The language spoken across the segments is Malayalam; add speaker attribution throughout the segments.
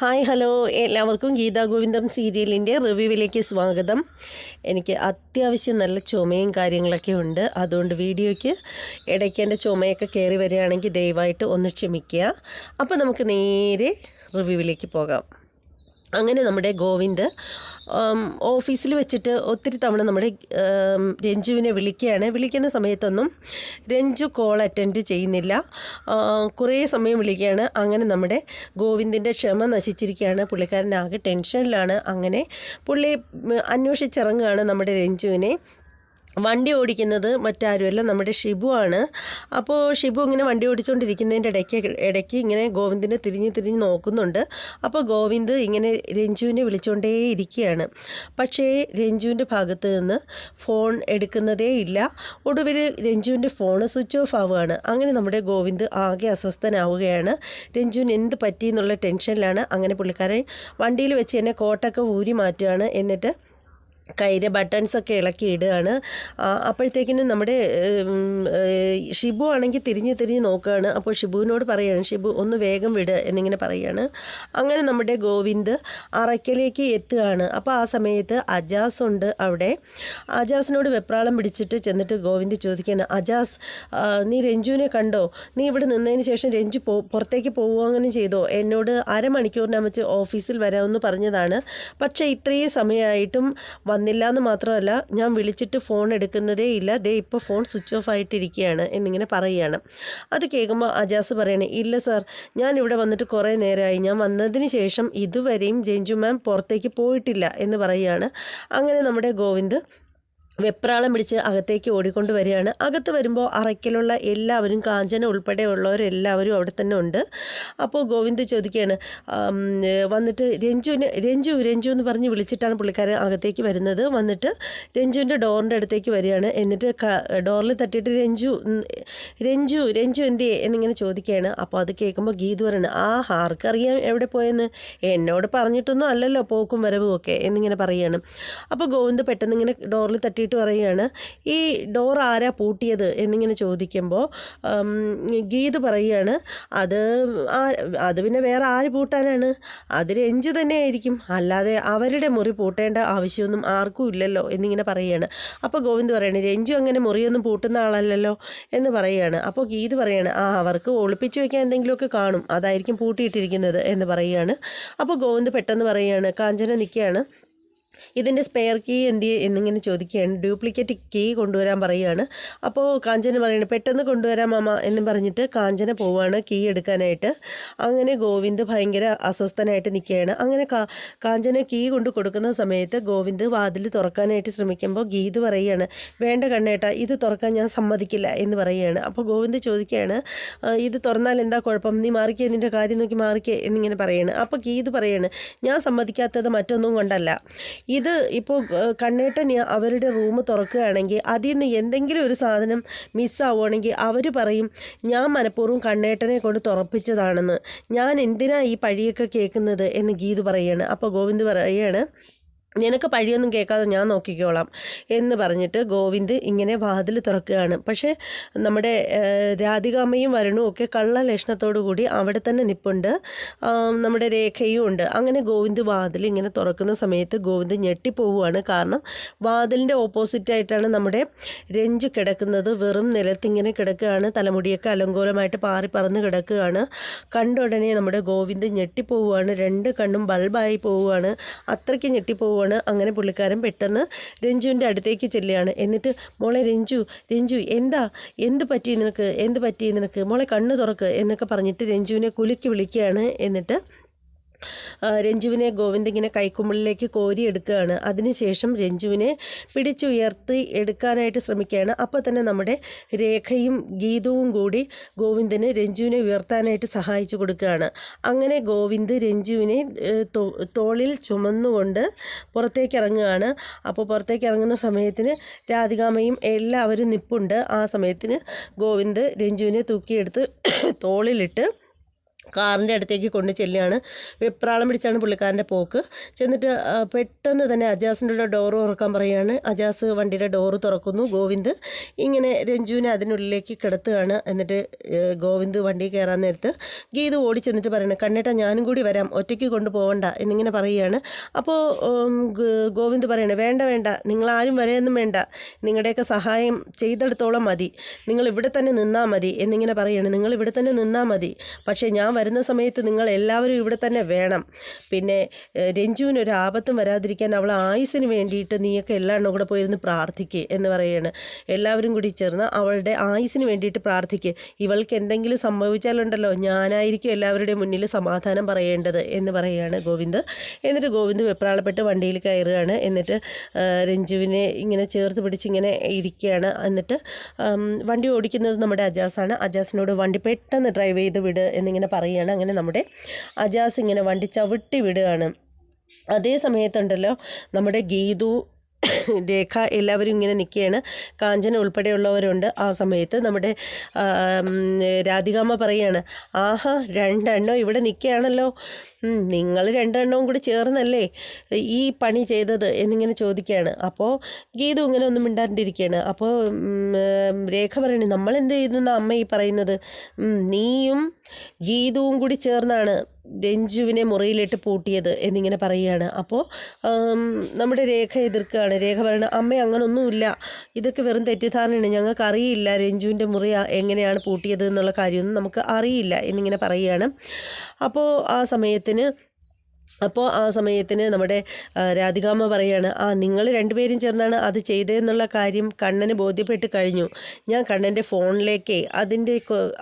Speaker 1: Hi hello. എല്ലാവർക്കും ഗീതാ ഗോവിന്ദം സീരിയലിന്റെ റിവ്യൂവിലേക്ക് സ്വാഗതം. എനിക്ക് അത്യാവശ്യം നല്ല ചുമയും കാര്യങ്ങളൊക്കെ ഉണ്ട്. അതുകൊണ്ട് വീഡിയോയ്ക്ക് ഇടയ്ക്ക് എന്റെ ചുമയൊക്കെ കയറി വരികയാണെങ്കിൽ ദയവായിട്ട് ഒന്ന് ക്ഷമിക്കുക. അപ്പോൾ നമുക്ക് നേരെ റിവ്യൂവിലേക്ക് പോകാം. അങ്ങനെ നമ്മുടെ ഗോവിന്ദ് ഓഫീസിൽ വെച്ചിട്ട് ഒത്തിരി തവണ നമ്മുടെ രഞ്ജുവിനെ വിളിക്കുകയാണ്. വിളിക്കുന്ന സമയത്തൊന്നും രഞ്ജു കോൾ അറ്റൻഡ് ചെയ്യുന്നില്ല. കുറേ സമയം വിളിക്കുകയാണ്. അങ്ങനെ നമ്മുടെ ഗോവിന്ദിന്റെ ക്ഷമ നശിച്ചിരിക്കുകയാണ്. പുള്ളിക്കാരനാകെ ടെൻഷനിലാണ് അങ്ങനെ പുള്ളി അന്വേഷിച്ചിറങ്ങുകയാണ് നമ്മുടെ രഞ്ജുവിനെ. വണ്ടി ഓടിക്കുന്നത് മറ്റാരുമല്ല നമ്മുടെ ഷിബു ആണ്. അപ്പോൾ ഷിബു ഇങ്ങനെ വണ്ടി ഓടിച്ചുകൊണ്ടിരിക്കുന്നതിന്റെ ഇടയ്ക്ക് ഇടയ്ക്ക് ഇങ്ങനെ ഗോവിന്ദിനെ തിരിഞ്ഞ് തിരിഞ്ഞ് നോക്കുന്നുണ്ട്. അപ്പോൾ ഗോവിന്ദ് ഇങ്ങനെ രഞ്ജുവിനെ വിളിച്ചുകൊണ്ടേ ഇരിക്കുകയാണ് പക്ഷേ രഞ്ജുവിന്റെ ഭാഗത്ത് നിന്ന് ഫോൺ എടുക്കുന്നതേ ഇല്ല. ഒടുവിൽ രഞ്ജുവിന്റെ ഫോൺ സ്വിച്ച് ഓഫ് ആവുകയാണ്. അങ്ങനെ നമ്മുടെ ഗോവിന്ദ് ആകെ അസ്വസ്ഥനാവുകയാണ്. രഞ്ജുവിന് എന്ത് പറ്റി എന്നുള്ള ടെൻഷനിലാണ്. അങ്ങനെ പുള്ളിക്കാരൻ വണ്ടിയിൽ വെച്ച് തന്നെ കോട്ടൊക്കെ ഊരി മാറ്റുകയാണ്. എന്നിട്ട് കയ്യിലെ ബട്ടൺസൊക്കെ ഇളക്കി ഇടുകയാണ്. അപ്പോഴത്തേക്കിനും നമ്മുടെ ഷിബു ആണെങ്കിൽ തിരിഞ്ഞ് തിരിഞ്ഞ് നോക്കുകയാണ്. അപ്പോൾ ഷിബുവിനോട് പറയുകയാണ് ഷിബു ഒന്ന് വേഗം വിട് എന്നിങ്ങനെ പറയുകയാണ്. അങ്ങനെ നമ്മുടെ ഗോവിന്ദ് അറയ്ക്കലേക്ക് എത്തുകയാണ്. അപ്പോൾ ആ സമയത്ത് അജാസ് ഉണ്ട് അവിടെ. അജാസിനോട് വെപ്രാളം പിടിച്ചിട്ട് ചെന്നിട്ട് ഗോവിന്ദ് ചോദിക്കുകയാണ് അജാസ് നീ രഞ്ജുവിനെ കണ്ടോ? നീ ഇവിടെ നിന്നതിന് ശേഷം രഞ്ജു പോ പുറത്തേക്ക് പോവുകയെങ്കിലും ചെയ്തോ? എന്നോട് അരമണിക്കൂറിനെ വെച്ച് ഓഫീസിൽ വരാമെന്ന് പറഞ്ഞതാണ്. പക്ഷേ ഇത്രയും സമയമായിട്ടും വന്നില്ല എന്ന് മാത്രമല്ല ഞാൻ വിളിച്ചിട്ട് ഫോൺ എടുക്കുന്നതേ ഇല്ല. ദേ ഇപ്പോൾ ഫോൺ സ്വിച്ച് ഓഫ് ആയിട്ടിരിക്കുകയാണ് എന്നിങ്ങനെ പറയുകയാണ്. അത് കേൾക്കുമ്പോൾ അജാസ് പറയണേ ഇല്ല സാർ ഞാൻ ഇവിടെ വന്നിട്ട് കുറേ നേരമായി. ഞാൻ വന്നതിന് ശേഷം ഇതുവരെയും രഞ്ജു മാം പുറത്തേക്ക് പോയിട്ടില്ല എന്ന് പറയുകയാണ്. അങ്ങനെ നമ്മുടെ ഗോവിന്ദ് വെപ്രാളം പിടിച്ച് അകത്തേക്ക് ഓടിക്കൊണ്ട് വരികയാണ്. അകത്ത് വരുമ്പോൾ അറയ്ക്കലുള്ള എല്ലാവരും കാഞ്ചന ഉൾപ്പെടെയുള്ളവരെല്ലാവരും അവിടെ തന്നെ ഉണ്ട്. അപ്പോൾ ഗോവിന്ദ് ചോദിക്കുകയാണ് വന്നിട്ട് രഞ്ജുവിന് രഞ്ജു രഞ്ജു എന്ന് പറഞ്ഞ് വിളിച്ചിട്ടാണ് പുള്ളിക്കാരൻ അകത്തേക്ക് വരുന്നത്. വന്നിട്ട് രഞ്ജുവിന്റെ ഡോറിന്റെ അടുത്തേക്ക് വരികയാണ്. എന്നിട്ട് ഡോറിൽ തട്ടിയിട്ട് രഞ്ജു രഞ്ജു രഞ്ജു എന്തിയെ എന്നിങ്ങനെ ചോദിക്കുകയാണ്. അപ്പോൾ അത് കേൾക്കുമ്പോൾ ഗീത് പറയുന്നത് ആ ആർക്കറിയാം എവിടെ പോയെന്ന്. എന്നോട് പറഞ്ഞിട്ടൊന്നും അല്ലല്ലോ പോക്കും വരവും ഒക്കെ എന്നിങ്ങനെ പറയുകയാണ്. അപ്പോൾ ഗോവിന്ദ് പെട്ടെന്ന് ഇങ്ങനെ ഡോറിൽ തട്ടിയിട്ട് പറയുകയാണ് ഈ ഡോർ ആരാ പൂട്ടിയത്? എന്നിങ്ങനെ ചോദിക്കുമ്പോൾ ഗീത് പറയുകയാണ് അത് അത് പിന്നെ വേറെ ആര് പൂട്ടാനാണ്? അത് രഞ്ജു തന്നെയായിരിക്കും. അല്ലാതെ അവരുടെ മുറി പൂട്ടേണ്ട ആവശ്യമൊന്നും ആർക്കും ഇല്ലല്ലോ എന്നിങ്ങനെ പറയുകയാണ്. അപ്പോൾ ഗോവിന്ദ് പറയണേ രഞ്ജു അങ്ങനെ മുറിയൊന്നും പൂട്ടുന്ന ആളല്ലല്ലോ എന്ന് പറയുകയാണ്. അപ്പോൾ ഗീത് പറയാണ് ആ അവർക്ക് ഒളിപ്പിച്ച് വെക്കാൻ എന്തെങ്കിലുമൊക്കെ കാണും. അതായിരിക്കും പൂട്ടിയിട്ടിരിക്കുന്നത് എന്ന് പറയുകയാണ്. അപ്പോൾ ഗോവിന്ദ് പെട്ടെന്ന് പറയുകയാണ് കാഞ്ചന നിൽക്കുകയാണ്. ഇതിന്റെ സ്പെയർ കീ എന്ത് എന്നിങ്ങനെ ചോദിക്കുകയാണ്. ഡ്യൂപ്ലിക്കേറ്റ് കീ കൊണ്ടുവരാൻ പറയുകയാണ്. അപ്പോൾ കാഞ്ചന പറയുന്നത് പെട്ടെന്ന് കൊണ്ടുവരാം മാമ എന്നും പറഞ്ഞിട്ട് കാഞ്ചന പോവുകയാണ് കീ എടുക്കാനായിട്ട്. അങ്ങനെ ഗോവിന്ദ് ഭയങ്കര അസ്വസ്ഥനായിട്ട് നിൽക്കുകയാണ്. അങ്ങനെ കാഞ്ചന കീ കൊണ്ട് കൊടുക്കുന്ന സമയത്ത് ഗോവിന്ദ് വാതിൽ തുറക്കാനായിട്ട് ശ്രമിക്കുമ്പോൾ ഗീത് പറയുകയാണ് വേണ്ട കണ്ണേട്ട ഇത് തുറക്കാൻ ഞാൻ സമ്മതിക്കില്ല എന്ന് പറയുകയാണ്. അപ്പോൾ ഗോവിന്ദ് ചോദിക്കുകയാണ് ഇത് തുറന്നാൽ എന്താ കുഴപ്പം? നീ മാറിക്കേ നിന്റെ കാര്യം നോക്കി മാറിക്കേ എന്നിങ്ങനെ പറയാണ് അപ്പോൾ ഗീത് പറയാണ് ഞാൻ സമ്മതിക്കാത്തത് മറ്റൊന്നും കൊണ്ടല്ല. ഇത് ഇപ്പോൾ കണ്ണേട്ടൻ അവരുടെ റൂം തുറക്കുകയാണെങ്കിൽ അതിൽ നിന്ന് എന്തെങ്കിലും ഒരു സാധനം മിസ്സാവുകയാണെങ്കിൽ അവർ പറയും ഞാൻ മനഃപൂർവം കണ്ണേട്ടനെ കൊണ്ട് തുറപ്പിച്ചതാണെന്ന്. ഞാൻ എന്തിനാ ഈ പഴിയൊക്കെ കേൾക്കുന്നത്? എന്ന് ഗീത് പറയുകയാണ് അപ്പോൾ ഗോവിന്ദ് പറയുകയാണ് നിനക്ക് പഴിയൊന്നും കേൾക്കാതെ ഞാൻ നോക്കിക്കോളാം എന്ന് പറഞ്ഞിട്ട് ഗോവിന്ദ് ഇങ്ങനെ വാതിൽ തുറക്കുകയാണ്. പക്ഷേ നമ്മുടെ രാധികാമ്മയും വരണും ഒക്കെ കള്ള ലക്ഷണത്തോടു കൂടി അവിടെ തന്നെ നിപ്പുണ്ട്. നമ്മുടെ രേഖയും ഉണ്ട്. അങ്ങനെ ഗോവിന്ദ് വാതിൽ ഇങ്ങനെ തുറക്കുന്ന സമയത്ത് ഗോവിന്ദ് ഞെട്ടിപ്പോവുകയാണ്. കാരണം വാതിലിന്റെ ഓപ്പോസിറ്റായിട്ടാണ് നമ്മുടെ രഞ്ജു കിടക്കുന്നത്. വെറും നിലത്തിങ്ങനെ കിടക്കുകയാണ്. തലമുടിയൊക്കെ അലങ്കോലമായിട്ട് പാറി പറന്ന് കിടക്കുകയാണ്. കണ്ട ഉടനെ നമ്മുടെ ഗോവിന്ദ് ഞെട്ടിപ്പോവുകയാണ്. രണ്ട് കണ്ണും ബൾബായി പോവുകയാണ്. അത്രയ്ക്ക് ഞെട്ടിപ്പോവുകയാണ് അങ്ങനെ പുള്ളിക്കാരൻ പെട്ടെന്ന് രഞ്ജുവിന്റെ അടുത്തേക്ക് ചെല്ലുകയാണ്. എന്നിട്ട് മോളെ രഞ്ജു രഞ്ജു എന്താ? എന്ത് പറ്റി നിനക്ക്? എന്ത് പറ്റി നിനക്ക്? മോളെ കണ്ണ് തുറക്ക് എന്നൊക്കെ പറഞ്ഞിട്ട് രഞ്ജുവിനെ കുലുക്കി വിളിക്കുകയാണ്. എന്നിട്ട് രഞ്ജുവിനെ ഗോവിന്ദ് ഇങ്ങനെ കൈക്കുമ്പിളിലേക്ക് കോരി എടുക്കുകയാണ്. അതിനുശേഷം രഞ്ജുവിനെ പിടിച്ചുയർത്തി എടുക്കാനായിട്ട് ശ്രമിക്കുകയാണ്. അപ്പോൾ തന്നെ നമ്മുടെ രേഖയും ഗീതവും കൂടി ഗോവിന്ദന് രഞ്ജുവിനെ ഉയർത്താനായിട്ട് സഹായിച്ചു കൊടുക്കുകയാണ്. അങ്ങനെ ഗോവിന്ദ് രഞ്ജുവിനെ തോളിൽ ചുമന്നുകൊണ്ട് പുറത്തേക്ക് ഇറങ്ങുകയാണ്. അപ്പോൾ പുറത്തേക്ക് ഇറങ്ങുന്ന സമയത്തിന് രാധികാമയും എല്ലാവരും നിപ്പുണ്ട്. ആ സമയത്തിന് ഗോവിന്ദ് രഞ്ജുവിനെ തൂക്കിയെടുത്ത് തോളിലിട്ട് കാറിന്റെ അടുത്തേക്ക് കൊണ്ട് ചെല്ലുകയാണ്. വെപ്രാളം പിടിച്ചാണ് പുള്ളിക്കാരന്റെ പോക്ക്. ചെന്നിട്ട് പെട്ടെന്ന് തന്നെ അജാസിന്റെ ഡോറ് തുറക്കാൻ പറയുകയാണ്. അജാസ് വണ്ടിയുടെ ഡോറ് തുറക്കുന്നു. ഗോവിന്ദ് ഇങ്ങനെ രഞ്ജുവിനെ അതിനുള്ളിലേക്ക് കിടത്തുകയാണ്. എന്നിട്ട് ഗോവിന്ദ് വണ്ടി കയറാൻ നേരത്ത് ഗീത് ഓടി ചെന്നിട്ട് പറയുന്നത് കണ്ണേട്ടാ ഞാനും കൂടി വരാം. ഒറ്റയ്ക്ക് കൊണ്ടുപോകണ്ട എന്നിങ്ങനെ പറയുകയാണ്. അപ്പോൾ ഗോവിന്ദ് പറയണേ വേണ്ട വേണ്ട. നിങ്ങളാരും വരെയൊന്നും വേണ്ട. നിങ്ങളുടെയൊക്കെ സഹായം ചെയ്തെടുത്തോളം മതി. നിങ്ങൾ ഇവിടെ തന്നെ നിന്നാൽ മതി. എന്നിങ്ങനെ പറയുകയാണ്. നിങ്ങൾ ഇവിടെ തന്നെ നിന്നാൽ മതി. പക്ഷേ ഞാൻ വരുന്ന സമയത്ത് നിങ്ങൾ എല്ലാവരും ഇവിടെ തന്നെ വേണം. പിന്നെ രഞ്ജുവിന് ഒരു ആപത്തും വരാതിരിക്കാൻ അവൾ ആയുസിന് വേണ്ടിയിട്ട് നീയൊക്കെ എല്ലാവരും കൂടെ പോയിരുന്ന് പ്രാർത്ഥിക്കുക എന്ന് പറയാണ് എല്ലാവരും കൂടി ചേർന്ന് അവളുടെ ആയുസിന് വേണ്ടിയിട്ട് പ്രാർത്ഥിക്കുക ഇവൾക്ക് എന്തെങ്കിലും സംഭവിച്ചാലുണ്ടല്ലോ ഞാനായിരിക്കും എല്ലാവരുടെയും മുന്നിൽ സമാധാനം പറയേണ്ടത് എന്ന് പറയുകയാണ് ഗോവിന്ദ്. എന്നിട്ട് ഗോവിന്ദ് വെപ്രാളപ്പെട്ട് വണ്ടിയിൽ കയറുകയാണ്. എന്നിട്ട് രഞ്ജുവിനെ ഇങ്ങനെ ചേർത്ത് പിടിച്ച് ഇങ്ങനെ ഇരിക്കുകയാണ്. എന്നിട്ട് വണ്ടി ഓടിക്കുന്നത് നമ്മുടെ അജാസാണ്. അജാസിനോട് വണ്ടി പെട്ടെന്ന് ഡ്രൈവ് ചെയ്ത് വിട് എന്നിങ്ങനെ പറയുകയാണ്. അങ്ങനെ നമ്മുടെ അജാസ് ഇങ്ങനെ വണ്ടി ചവിട്ടി വിടുകയാണ്. അതേ സമയത്തുണ്ടല്ലോ നമ്മുടെ ഗീതു രേഖ എല്ലാവരും ഇങ്ങനെ നിൽക്കുകയാണ്. കാഞ്ചന ഉൾപ്പെടെയുള്ളവരുണ്ട് ആ സമയത്ത്. നമ്മുടെ രാധികാമ്മ പറയാണ് ആഹാ രണ്ടെണ്ണം ഇവിടെ നിൽക്കുകയാണല്ലോ. നിങ്ങൾ രണ്ടെണ്ണവും കൂടി ചേർന്നല്ലേ ഈ പണി ചെയ്തത്? എന്നിങ്ങനെ ചോദിക്കുകയാണ്. അപ്പോൾ ഗീതു ഇങ്ങനെ ഒന്നും മിണ്ടാണ്ടിരിക്കുകയാണ്. അപ്പോൾ രേഖ പറയണേ നമ്മൾ എന്ത് അമ്മ ഈ പറയുന്നത്? നീയും ഗീതുവും കൂടി ചേർന്നാണ്. രഞ്ജുവിനെ മുറിയിലിട്ട് പൂട്ടിയത് എന്നിങ്ങനെ പറയുകയാണ്. അപ്പോൾ നമ്മുടെ രേഖ എതിർക്കുകയാണ്. രേഖ പറയുന്നത് അമ്മ അങ്ങനൊന്നുമില്ല. ഇതൊക്കെ വെറും തെറ്റിദ്ധാരണയാണ്. ഞങ്ങൾക്ക് അറിയില്ല രഞ്ജുവിന്റെ മുറി എങ്ങനെയാണ് പൂട്ടിയത് എന്നുള്ള കാര്യമൊന്നും നമുക്ക് അറിയില്ല. എന്നിങ്ങനെ പറയുകയാണ്. അപ്പോൾ ആ സമയത്തിന് അപ്പോൾ ആ സമയത്തിന് നമ്മുടെ രാധികാമ്മ പറയാണ് ആ നിങ്ങൾ രണ്ടുപേരും ചേർന്നാണ് അത് ചെയ്തതെന്നുള്ള കാര്യം കണ്ണന് ബോധ്യപ്പെട്ട് കഴിഞ്ഞു. ഞാൻ കണ്ണന്റെ ഫോണിലേക്ക് അതിന്റെ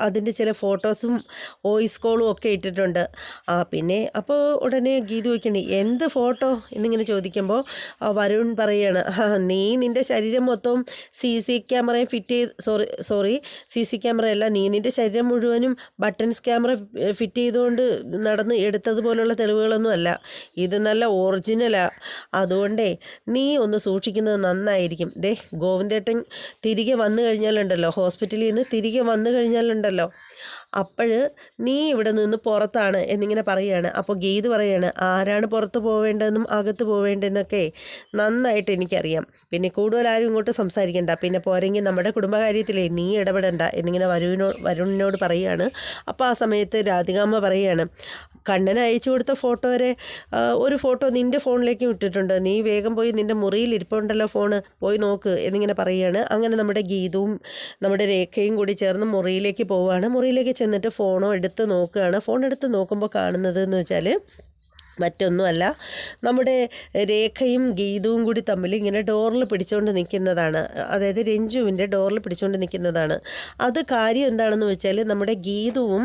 Speaker 1: അതിന്റെ ചില ഫോട്ടോസും വോയിസ് കോളും ഒക്കെ ഇട്ടിട്ടുണ്ട്. ആ പിന്നെ അപ്പോൾ ഉടനെ ഗീതു വയ്ക്കണേ എന്ത് ഫോട്ടോ? എന്നിങ്ങനെ ചോദിക്കുമ്പോൾ വരുൺ പറയാണ് നീ നിന്റെ ശരീരം മൊത്തം സി സി ക്യാമറയും ഫിറ്റ് ചെയ്ത് sorry sorry C C camera അല്ല നീ നിന്റെ ശരീരം മുഴുവനും ബട്ടൺസ് ക്യാമറ ഫിറ്റ് ചെയ്തുകൊണ്ട് നടന്ന് എടുത്തതുപോലുള്ള തെളിവുകളൊന്നും അല്ല. ഇത് നല്ല ഒറിജിനലാണ് അതുകൊണ്ടേ നീ ഒന്ന് സൂക്ഷിക്കുന്നത് നന്നായിരിക്കും. ദേ ഗോവിന്ദേട്ടൻ തിരികെ വന്നു കഴിഞ്ഞാലുണ്ടല്ലോ ഹോസ്പിറ്റലിൽ നിന്ന് തിരികെ വന്നു കഴിഞ്ഞാലുണ്ടല്ലോ. അപ്പോൾ നീ ഇവിടെ നിന്ന് പുറത്താണ് എന്നിങ്ങനെ പറയുകയാണ്. അപ്പോൾ ഗീത് പറയാണ് ആരാണ് പുറത്ത് പോവേണ്ടതെന്നും അകത്ത് പോവേണ്ടതെന്നൊക്കെ നന്നായിട്ട് എനിക്കറിയാം. പിന്നെ കൂടുതൽ ആരും ഇങ്ങോട്ട് സംസാരിക്കണ്ട. പിന്നെ പോരെങ്കിൽ നമ്മുടെ കുടുംബകാര്യത്തിലേ നീ ഇടപെടണ്ട. എന്നിങ്ങനെ വരുവിനോ വരുണിനോട് പറയുകയാണ്. അപ്പോൾ ആ സമയത്ത് രാധികാമ്മ പറയുകയാണ് കണ്ണന് അയച്ചു കൊടുത്ത ഫോട്ടോ വരെ ഒരു ഫോട്ടോ നിന്റെ ഫോണിലേക്കും ഇട്ടിട്ടുണ്ട്. നീ വേഗം പോയി നിന്റെ മുറിയിൽ ഇരിപ്പുണ്ടല്ലോ ഫോണ് പോയി നോക്ക് എന്നിങ്ങനെ പറയുകയാണ്. അങ്ങനെ നമ്മുടെ ഗീതവും നമ്മുടെ രേഖയും കൂടി ചേർന്ന് മുറിയിലേക്ക് പോവുകയാണ്. മുറിയിലേക്ക് ചെന്നിട്ട് ഫോണോ എടുത്ത് നോക്കുകയാണ്. ഫോൺ എടുത്ത് നോക്കുമ്പോൾ കാണുന്നത് എന്ന് വെച്ചാൽ മറ്റൊന്നുമല്ല. നമ്മുടെ രേഖയും ഗീതവും കൂടി തമ്മിൽ ഇങ്ങനെ ഡോറിൽ പിടിച്ചുകൊണ്ട് നിൽക്കുന്നതാണ്. അതായത് രഞ്ജുവിന്റെ ഡോറിൽ പിടിച്ചുകൊണ്ട് നിൽക്കുന്നതാണ്. അത് കാര്യം എന്താണെന്ന് വെച്ചാൽ നമ്മുടെ ഗീതവും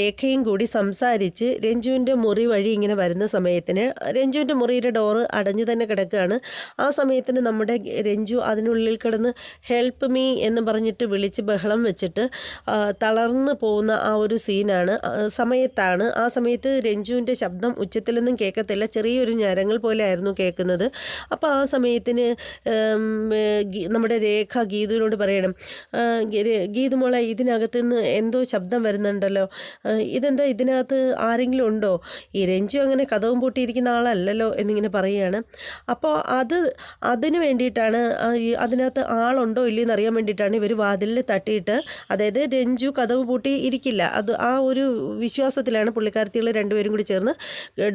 Speaker 1: രേഖയും കൂടി സംസാരിച്ച് രഞ്ജുവിന്റെ മുറി വഴി ഇങ്ങനെ വരുന്ന സമയത്തിന് രഞ്ജുവിന്റെ മുറിയുടെ ഡോറ് അടഞ്ഞു തന്നെ കിടക്കുകയാണ്. ആ സമയത്തിന് നമ്മുടെ രഞ്ജു അതിനുള്ളിൽ കിടന്ന് ഹെൽപ്പ് മീ എന്ന് പറഞ്ഞിട്ട് വിളിച്ച് ബഹളം വെച്ചിട്ട് തളർന്നു പോകുന്ന ആ ഒരു സീനാണ്. സമയത്താണ്. ആ സമയത്ത് രഞ്ജുവിന്റെ ശബ്ദം ഉച്ചത്തിലൊന്നും കേൾക്കത്തില്ല. ചെറിയൊരു ഞരങ്ങൾ പോലെ ആയിരുന്നു കേൾക്കുന്നത്. അപ്പോൾ ആ സമയത്തിന് നമ്മുടെ രേഖ ഗീതുവിനോട് പറയണം. ഗീതുമോളെ ഇതിനകത്ത് നിന്ന് എന്തോ ശബ്ദം വരുന്നുണ്ടല്ലോ. ഇതെന്താ ഇതിനകത്ത് ആരെങ്കിലും ഉണ്ടോ? ഈ രഞ്ജു അങ്ങനെ കഥവും പൂട്ടിയിരിക്കുന്ന ആളല്ലല്ലോ എന്നിങ്ങനെ പറയുകയാണ്. അപ്പോൾ അത് അതിന് വേണ്ടിയിട്ടാണ് അതിനകത്ത് ആളുണ്ടോ ഇല്ലയെന്ന് അറിയാൻ വേണ്ടിയിട്ടാണ് ഇവർ വാതിലിൽ തട്ടിയിട്ട് അതായത് രഞ്ജു കഥവ് പൂട്ടി ഇരിക്കില്ല അത് ആ ഒരു വിശ്വാസത്തിലാണ് പുള്ളിക്കാരത്തികൾ രണ്ടുപേരും കൂടി ചേർന്ന്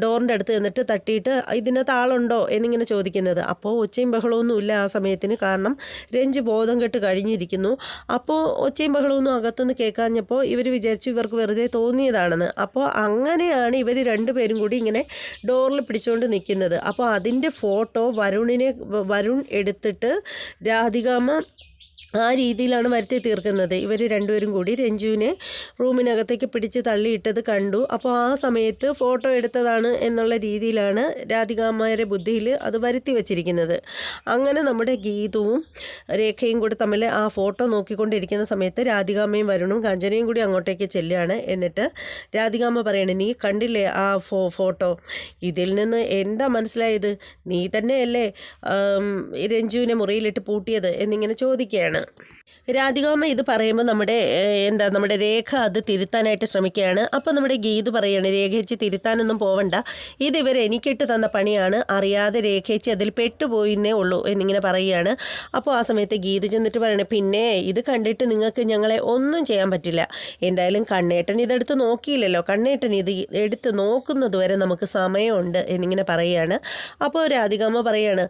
Speaker 1: ഡോറിന്റെ അടുത്ത് നിന്നിട്ട് തട്ടിയിട്ട് ഇതിനകത്ത് ആളുണ്ടോ? എന്നിങ്ങനെ ചോദിക്കുന്നത്. അപ്പോൾ ഒച്ചയും ബഹളമൊന്നും ഇല്ല ആ സമയത്തിന്. കാരണം രഞ്ച് ബോധം കെട്ട് കഴിഞ്ഞിരിക്കുന്നു. അപ്പോൾ ഒച്ചയും ബഹളമൊന്നും അകത്തുനിന്ന് കേൾക്കാഞ്ഞപ്പോൾ ഇവർ വിചാരിച്ചു ഇവർക്ക് വെറുതെ തോന്നിയതാണെന്ന്. അപ്പോൾ അങ്ങനെയാണ് ഇവർ രണ്ടുപേരും കൂടി ഇങ്ങനെ ഡോറിൽ പിടിച്ചുകൊണ്ട് നിൽക്കുന്നത്. അപ്പോൾ അതിന്റെ ഫോട്ടോ വരുണിനെ വരുൺ എടുത്തിട്ട് രാധികാമ്മ ആ രീതിയിലാണ് വരുത്തി തീർക്കുന്നത്. ഇവർ രണ്ടുപേരും കൂടി രഞ്ജുവിനെ റൂമിനകത്തേക്ക് പിടിച്ച് തള്ളിയിട്ടത് കണ്ടു. അപ്പോൾ ആ സമയത്ത് ഫോട്ടോ എടുത്തതാണ് എന്നുള്ള രീതിയിലാണ് രാധികാമ്മയുടെ ബുദ്ധിയിൽ അത് വരുത്തി വച്ചിരിക്കുന്നത്. അങ്ങനെ നമ്മുടെ ഗീതവും രേഖയും കൂടി തമ്മിൽ ആ ഫോട്ടോ നോക്കിക്കൊണ്ടിരിക്കുന്ന സമയത്ത് രാധികാമ്മയും വരുണും കാഞ്ചനയും കൂടി അങ്ങോട്ടേക്ക് ചെല്ലുകയാണ്. എന്നിട്ട് രാധികാമ്മ പറയണേ നീ കണ്ടില്ലേ ആ ഫോ ഫോട്ടോ? ഇതിൽ നിന്ന് എന്താ മനസ്സിലായത്? നീ തന്നെയല്ലേ രഞ്ജുവിനെ മുറിയിലിട്ട് പൂട്ടിയത്? എന്നിങ്ങനെ ചോദിക്കുകയാണ്. it. രാധികാമ്മ ഇത് പറയുമ്പോൾ നമ്മുടെ എന്താ നമ്മുടെ രേഖ അത് തിരുത്താനായിട്ട് ശ്രമിക്കുകയാണ്. അപ്പോൾ നമ്മുടെ ഗീത് പറയാണ് രേഖേച്ചി തിരുത്താനൊന്നും പോവണ്ട. ഇത് ഇവർ എനിക്കിട്ട് തന്ന പണിയാണ്. അറിയാതെ രേഖേച്ചി അതിൽ പെട്ടുപോയിന്നേ ഉള്ളൂ എന്നിങ്ങനെ പറയുകയാണ്. അപ്പോൾ ആ സമയത്ത് ഗീത് ചെന്നിട്ട് പറയണേ പിന്നെ ഇത് കണ്ടിട്ട് നിങ്ങൾക്ക് ഞങ്ങളെ ഒന്നും ചെയ്യാൻ പറ്റില്ല. എന്തായാലും കണ്ണേട്ടൻ ഇതെടുത്ത് നോക്കിയില്ലല്ലോ. കണ്ണേട്ടൻ ഇത് എടുത്ത് നോക്കുന്നത് വരെ നമുക്ക് സമയമുണ്ട് എന്നിങ്ങനെ പറയുകയാണ്. അപ്പോൾ രാധികാമ്മ പറയാണ്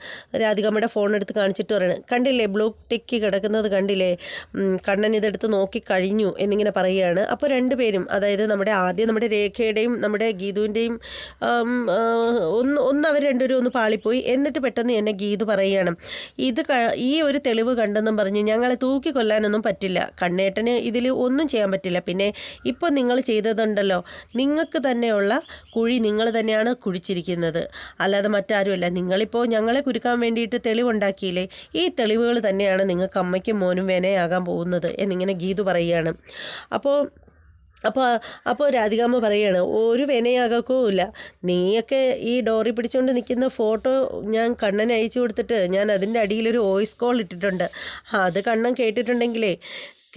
Speaker 1: രാധികാമ്മയുടെ ഫോൺ എടുത്ത് കാണിച്ചിട്ട് പറയണം കണ്ടില്ലേ ബ്ലൂ ടിക്ക് കിടക്കുന്നത് കണ്ടില്ലേ? ഉം, കണ്ണൻ ഇതെടുത്ത് നോക്കിക്കഴിഞ്ഞു എന്നിങ്ങനെ പറയുകയാണ്. അപ്പോൾ രണ്ടുപേരും അതായത് നമ്മുടെ ആദ്യം നമ്മുടെ രേഖയുടെയും നമ്മുടെ ഗീതുവിന്റെയും ഒന്ന് ഒന്ന് അവർ രണ്ടുപേരും ഒന്ന് പാളിപ്പോയി. എന്നിട്ട് പെട്ടെന്ന് എന്നെ ഗീതു പറയുകയാണ് ഇത് ഈ ഒരു തെളിവ് കണ്ടെന്നും പറഞ്ഞ് ഞങ്ങളെ തൂക്കി കൊല്ലാനൊന്നും പറ്റില്ല. കണ്ണേട്ടന് ഇതിൽ ഒന്നും ചെയ്യാൻ പറ്റില്ല. പിന്നെ ഇപ്പോൾ നിങ്ങൾ ചെയ്തതുണ്ടല്ലോ. നിങ്ങൾക്ക് തന്നെയുള്ള കുഴി നിങ്ങൾ തന്നെയാണ് കുഴിച്ചിരിക്കുന്നത്. അല്ലാതെ മറ്റാരുമല്ല. നിങ്ങളിപ്പോൾ ഞങ്ങളെ കുരുക്കാൻ വേണ്ടിയിട്ട് തെളിവുണ്ടാക്കിയില്ലേ? ഈ തെളിവുകൾ തന്നെയാണ് നിങ്ങൾക്ക് അമ്മയ്ക്കും മോനും വേനയാകാൻ പോകുന്നത് എന്നിങ്ങനെ ഗീതു പറയുകയാണ്. അപ്പോൾ അപ്പോൾ അപ്പോൾ രാധികാമ്മ പറയാണ് ഒരു വിനയാകക്കുമില്ല നീയൊക്കെ ഈ ഡോറി പിടിച്ചുകൊണ്ട് നിൽക്കുന്ന ഫോട്ടോ ഞാൻ കണ്ണന് അയച്ചു കൊടുത്തിട്ട് ഞാൻ അതിന്റെ അടിയിലൊരു വോയിസ് കോൾ ഇട്ടിട്ടുണ്ട്. അത് കണ്ണൻ കേട്ടിട്ടുണ്ടെങ്കിലേ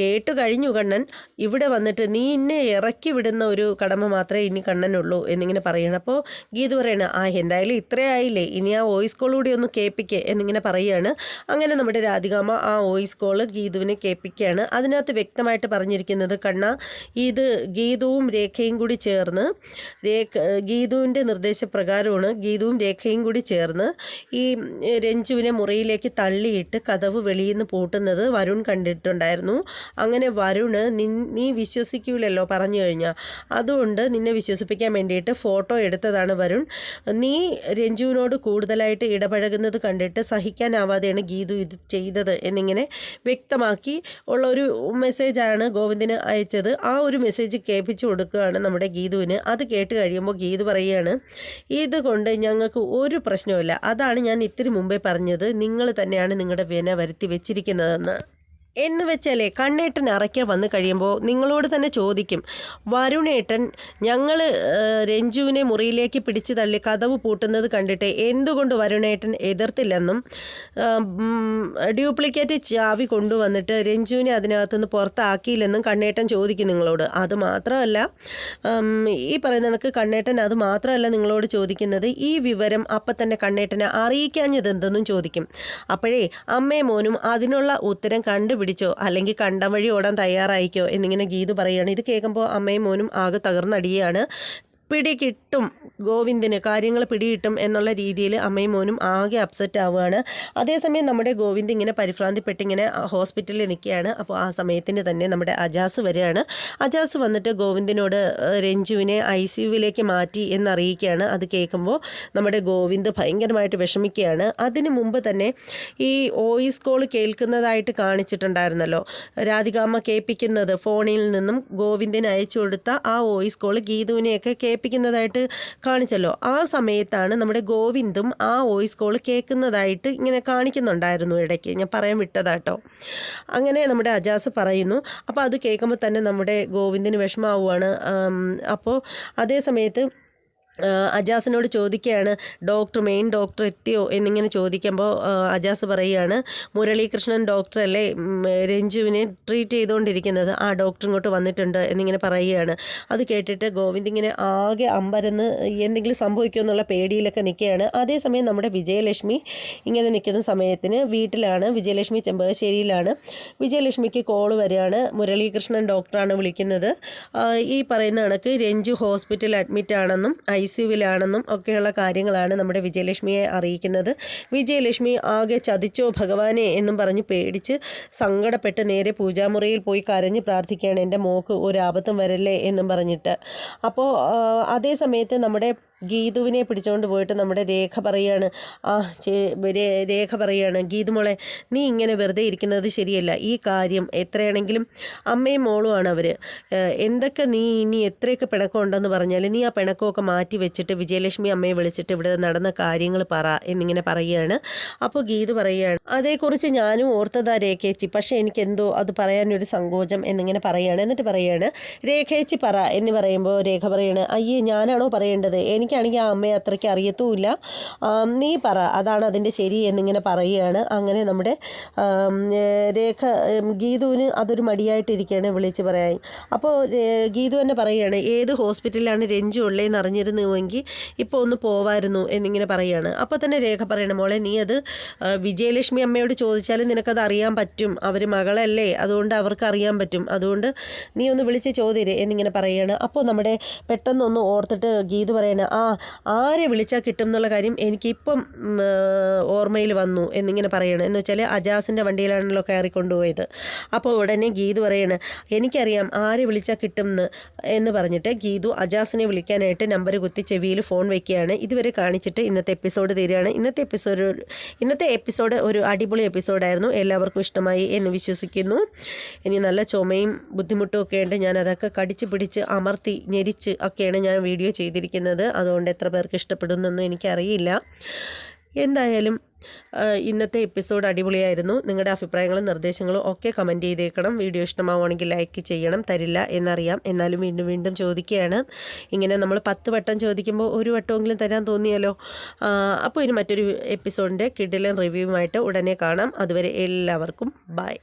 Speaker 1: കേട്ടു കഴിഞ്ഞു കണ്ണൻ. ഇവിടെ വന്നിട്ട് നീ എന്നെ ഇറക്കി വിടുന്ന ഒരു കടമ മാത്രമേ ഇനി കണ്ണനുള്ളൂ എന്നിങ്ങനെ പറയണം. അപ്പോൾ ഗീത് പറയണ ആ എന്തായാലും ഇത്രേ ആയില്ലേ. ഇനി ആ വോയിസ് കോൾ കൂടി ഒന്ന് കേൾപ്പിക്കേ എന്നിങ്ങനെ പറയുകയാണ് അങ്ങനെ നമ്മുടെ രാധികാമ ആ വോയിസ് കോൾ ഗീതുവിനെ കേൾപ്പിക്കുകയാണ്. അതിനകത്ത് വ്യക്തമായിട്ട് പറഞ്ഞിരിക്കുന്നത് കണ്ണ ഇത് ഗീതുവും രേഖയും കൂടി ചേർന്ന് രേഖ ഗീതുവിന്റെ നിർദ്ദേശപ്രകാരമാണ് ഗീതുവും രേഖയും കൂടി ചേർന്ന് ഈ രഞ്ജുവിനെ മുറിയിലേക്ക് തള്ളിയിട്ട് കഥവ് വെളിയിൽ നിന്ന് പൂട്ടുന്നത്. വരുൺ കണ്ടിട്ടുണ്ടായിരുന്നു. അങ്ങനെ വരുണ്. നി വിശ്വസിക്കൂലല്ലോ പറഞ്ഞു കഴിഞ്ഞാൽ അതുകൊണ്ട് നിന്നെ വിശ്വസിപ്പിക്കാൻ വേണ്ടിയിട്ട് ഫോട്ടോ എടുത്തതാണ് വരുൺ. നീ രഞ്ജുവിനോട് കൂടുതലായിട്ട് ഇടപഴകുന്നത് കണ്ടിട്ട് സഹിക്കാനാവാതെയാണ് ഗീതു ഇത് ചെയ്തത് എന്നിങ്ങനെ വ്യക്തമാക്കി ഉള്ള ഒരു മെസ്സേജാണ് ഗോവിന്ദിന് അയച്ചത്. ആ ഒരു മെസ്സേജ് കേൾപ്പിച്ചു കൊടുക്കുകയാണ് നമ്മുടെ ഗീതുവിന്. അത് കേട്ട് കഴിയുമ്പോൾ ഗീതു പറയുകയാണ് ഇതുകൊണ്ട് ഞങ്ങൾക്ക് ഒരു പ്രശ്നവുമില്ല. അതാണ് ഞാൻ ഇത്തിരി മുമ്പേ പറഞ്ഞത്. നിങ്ങൾ തന്നെയാണ് നിങ്ങളുടെ വിന വരുത്തി വെച്ചിരിക്കുന്നതെന്ന്. എന്ന് വെച്ചാലേ കണ്ണേട്ടൻ അറയ്ക്കൽ വന്നു കഴിയുമ്പോൾ നിങ്ങളോട് തന്നെ ചോദിക്കും വരുണേട്ടൻ ഞങ്ങൾ രഞ്ജുവിനെ മുറിയിലേക്ക് പിടിച്ചു തള്ളി കഥവ് പൂട്ടുന്നത് കണ്ടിട്ട് എന്തുകൊണ്ട് വരുണേട്ടൻ എതിർത്തില്ലെന്നും ഡ്യൂപ്ലിക്കേറ്റ് ചാവി കൊണ്ടുവന്നിട്ട് രഞ്ജുവിനെ അതിനകത്തുനിന്ന് പുറത്താക്കിയില്ലെന്നും കണ്ണേട്ടൻ ചോദിക്കും നിങ്ങളോട്. അത് മാത്രമല്ല ഈ പറയുന്ന കണക്ക് കണ്ണേട്ടൻ അത് മാത്രമല്ല നിങ്ങളോട് ചോദിക്കുന്നത് ഈ വിവരം അപ്പം തന്നെ കണ്ണേട്ടനെ അറിയിക്കാഞ്ഞതെന്തെന്നും ചോദിക്കും. അപ്പോഴേ അമ്മയും മോനും അതിനുള്ള ഉത്തരം കണ്ടുപിടിച്ചോ അല്ലെങ്കിൽ കണ്ടം വഴി ഓടാൻ തയ്യാറായിക്കോ? എന്നിങ്ങനെ ഗീതു പറയുകയാണ്. ഇത് കേൾക്കുമ്പോൾ അമ്മയും മോനും ആകെ തകർന്നടിയുകയാണ്. പിടികിട്ടും ഗോവിന്ദിന് കാര്യങ്ങൾ പിടികിട്ടും എന്നുള്ള രീതിയിൽ അമ്മയും മോനും ആകെ അപ്സെറ്റ് ആവുകയാണ്. അതേസമയം നമ്മുടെ ഗോവിന്ദ് ഇങ്ങനെ പരിഭ്രാന്തിപ്പെട്ട് ഇങ്ങനെ ഹോസ്പിറ്റലിൽ നിൽക്കുകയാണ്. അപ്പോൾ ആ സമയത്തിന് തന്നെ നമ്മുടെ അജാസ് വരികയാണ്. അജാസ് വന്നിട്ട് ഗോവിന്ദിനോട് രഞ്ജുവിനെ ഐ സി യുവിലേക്ക് മാറ്റി എന്നറിയിക്കുകയാണ്. അത് കേൾക്കുമ്പോൾ നമ്മുടെ ഗോവിന്ദ് ഭയങ്കരമായിട്ട് വിഷമിക്കുകയാണ്. അതിനു മുമ്പ് തന്നെ ഈ വോയിസ് കോൾ കേൾക്കുന്നതായിട്ട് കാണിച്ചിട്ടുണ്ടായിരുന്നല്ലോ. രാധികാമ്മ കേൾപ്പിക്കുന്നത് ഫോണിൽ നിന്നും ഗോവിന്ദിന് അയച്ചു കൊടുത്ത ആ വോയിസ് കോൾ ഗീതുവിനെയൊക്കെ കേൾപ്പിക്കുന്നതായിട്ട് കാണിച്ചല്ലോ. ആ സമയത്താണ് നമ്മുടെ ഗോവിന്ദും ആ വോയിസ് കോൾ കേൾക്കുന്നതായിട്ട് ഇങ്ങനെ കാണിക്കുന്നുണ്ടായിരുന്നു ഇടയ്ക്ക്. ഞാൻ പറയാൻ വിട്ടതാട്ടോ. അങ്ങനെ നമ്മുടെ അജാസ് പറയുന്നു അപ്പോൾ അത് കേൾക്കുമ്പോൾ തന്നെ നമ്മുടെ ഗോവിന്ദിന് വിഷമാവുകയാണ് അപ്പോൾ അതേ സമയത്ത് അജാസിനോട് ചോദിക്കുകയാണ് ഡോക്ടർ മെയിൻ ഡോക്ടർ എത്തിയോ? എന്നിങ്ങനെ ചോദിക്കുമ്പോൾ അജാസ് പറയുകയാണ് മുരളീകൃഷ്ണൻ ഡോക്ടറല്ലേ രഞ്ജുവിനെ ട്രീറ്റ് ചെയ്തുകൊണ്ടിരിക്കുന്നത്. ആ ഡോക്ടർ ഇങ്ങോട്ട് വന്നിട്ടുണ്ട്. എന്നിങ്ങനെ പറയുകയാണ്. അത് കേട്ടിട്ട് ഗോവിന്ദ് ഇങ്ങനെ ആകെ അമ്പരന്ന് എന്തെങ്കിലും സംഭവിക്കുമോ എന്നുള്ള പേടിയിലൊക്കെ നിൽക്കുകയാണ്. അതേസമയം നമ്മുടെ വിജയലക്ഷ്മി ഇങ്ങനെ നിൽക്കുന്ന സമയത്തിന് വീട്ടിലാണ് വിജയലക്ഷ്മി ചെമ്പകശ്ശേരിയിലാണ്. വിജയലക്ഷ്മിക്ക് കോൾ വരികയാണ് മുരളീകൃഷ്ണൻ ഡോക്ടറാണ് വിളിക്കുന്നത്. ഈ പറയുന്ന കണക്ക് രഞ്ജു ഹോസ്പിറ്റലിൽ അഡ്മിറ്റ് ആണെന്നും ഐ സി യുവിലാണെന്നും ഒക്കെയുള്ള കാര്യങ്ങളാണ് നമ്മുടെ വിജയലക്ഷ്മിയെ അറിയിക്കുന്നത്. വിജയലക്ഷ്മി ആകെ ചതിച്ചോ ഭഗവാനെ എന്നും പറഞ്ഞ് പേടിച്ച് സങ്കടപ്പെട്ട് നേരെ പൂജാമുറിയിൽ പോയി കരഞ്ഞ് പ്രാർത്ഥിക്കുകയാണ്. എന്റെ മോക്ക് ഒരു ആപത്തും വരല്ലേ എന്നും പറഞ്ഞിട്ട്. അപ്പോൾ അതേ സമയത്ത് നമ്മുടെ ഗീതുവിനെ പിടിച്ചുകൊണ്ട് പോയിട്ട് നമ്മുടെ രേഖ പറയാണ്. ആ രേഖ പറയാണ്. ഗീതുമോളെ നീ ഇങ്ങനെ വെറുതെ ഇരിക്കുന്നത് ശരിയല്ല. ഈ കാര്യം എത്രയാണെങ്കിലും അമ്മയും മോളുമാണ് അവർ എന്തൊക്കെ നീ ഇനി എത്രയൊക്കെ പിണക്കം ഉണ്ടെന്ന് പറഞ്ഞാൽ നീ ആ പിണക്കമൊക്കെ മാറ്റി വെച്ചിട്ട് വിജയലക്ഷ്മി അമ്മയെ വിളിച്ചിട്ട് ഇവിടെ നടന്ന കാര്യങ്ങൾ പറ എന്നിങ്ങനെ പറയുകയാണ്. അപ്പോൾ ഗീതു പറയുകയാണ് അതേക്കുറിച്ച് ഞാനും ഓർത്തതാ രേഖേച്ചി. പക്ഷേ എനിക്കെന്തോ അത് പറയാനൊരു സങ്കോചം എന്നിങ്ങനെ പറയുകയാണ്. എന്നിട്ട് പറയുകയാണ് രേഖേച്ചി പറ എന്ന് പറയുമ്പോൾ രേഖ പറയാണ് അയ്യേ ഞാനാണോ പറയേണ്ടത്? എനിക്ക് എനിക്കാണെങ്കിൽ ആ അമ്മയെ അത്രയ്ക്ക് അറിയത്തുമില്ല. നീ പറ അതാണ് അതിന്റെ ശരി എന്നിങ്ങനെ പറയുകയാണ്. അങ്ങനെ നമ്മുടെ രേഖ ഗീതുവിന് അതൊരു മടിയായിട്ടിരിക്കുകയാണ് വിളിച്ച് പറയാൻ. അപ്പോൾ ഗീതു തന്നെ പറയുകയാണ് ഏത് ഹോസ്പിറ്റലിലാണ് രഞ്ജു ഉള്ളതെന്ന് അറിഞ്ഞിരുന്നുവെങ്കിൽ ഇപ്പോൾ ഒന്ന് പോവായിരുന്നു എന്നിങ്ങനെ പറയുകയാണ്. അപ്പോൾ തന്നെ രേഖ പറയണം മോളെ നീ അത് വിജയലക്ഷ്മി അമ്മയോട് ചോദിച്ചാലും നിനക്കത് അറിയാൻ പറ്റും. അവർ മകളല്ലേ അതുകൊണ്ട് അവർക്ക് അറിയാൻ പറ്റും. അതുകൊണ്ട് നീ ഒന്ന് വിളിച്ച് ചോദ്യര് എന്നിങ്ങനെ പറയുകയാണ്. അപ്പോൾ നമ്മുടെ പെട്ടെന്നൊന്ന് ഓർത്തിട്ട് ഗീതു പറയണ ആ ആരെ വിളിച്ചാൽ കിട്ടും എന്നുള്ള കാര്യം എനിക്കിപ്പം ഓർമ്മയിൽ വന്നു എന്നിങ്ങനെ പറയണം. എന്ന് വെച്ചാൽ അജാസിന്റെ വണ്ടിയിലാണല്ലോ കയറി കൊണ്ടുപോയത്. അപ്പോൾ ഉടനെ ഗീതു പറയണ് എനിക്കറിയാം ആരെ വിളിച്ചാൽ കിട്ടും എന്ന് എന്ന് പറഞ്ഞിട്ട് ഗീതു അജാസിനെ വിളിക്കാനായിട്ട് നമ്പർ കുത്തി ചെവിയിൽ ഫോൺ വയ്ക്കുകയാണ് ഇതുവരെ കാണിച്ചിട്ട് ഇന്നത്തെ എപ്പിസോഡ് തീരുകയാണ്. ഇന്നത്തെ എപ്പിസോഡ് ഇന്നത്തെ എപ്പിസോഡ് ഒരു അടിപൊളി എപ്പിസോഡായിരുന്നു. എല്ലാവർക്കും ഇഷ്ടമായി എന്ന് വിശ്വസിക്കുന്നു. ഇനി നല്ല ചുമയും ബുദ്ധിമുട്ടും ഒക്കെ ഉണ്ട്. ഞാൻ അതൊക്കെ കടിച്ച് പിടിച്ച് അമർത്തി ഞെരിച്ച് ഒക്കെയാണ് ഞാൻ വീഡിയോ ചെയ്തിരിക്കുന്നത്. അതുകൊണ്ട് എത്ര പേർക്ക് ഇഷ്ടപ്പെടുന്നൊന്നും എനിക്കറിയില്ല. എന്തായാലും ഇന്നത്തെ എപ്പിസോഡ് അടിപൊളിയായിരുന്നു. നിങ്ങളുടെ അഭിപ്രായങ്ങളും നിർദ്ദേശങ്ങളും ഒക്കെ കമന്റ് ചെയ്തേക്കണം. വീഡിയോ ഇഷ്ടമാവുകയാണെങ്കിൽ ലൈക്ക് ചെയ്യണം. തരില്ല എന്നറിയാം. എന്നാലും വീണ്ടും വീണ്ടും ചോദിക്കുകയാണ്. ഇങ്ങനെ നമ്മൾ പത്ത് വട്ടം ചോദിക്കുമ്പോൾ ഒരു വട്ടമെങ്കിലും തരാൻ തോന്നിയല്ലോ. അപ്പോൾ ഇനി മറ്റൊരു എപ്പിസോഡിന്റെ കിഡിലൻ റിവ്യൂവുമായിട്ട് ഉടനെ കാണാം. അതുവരെ എല്ലാവർക്കും ബൈ.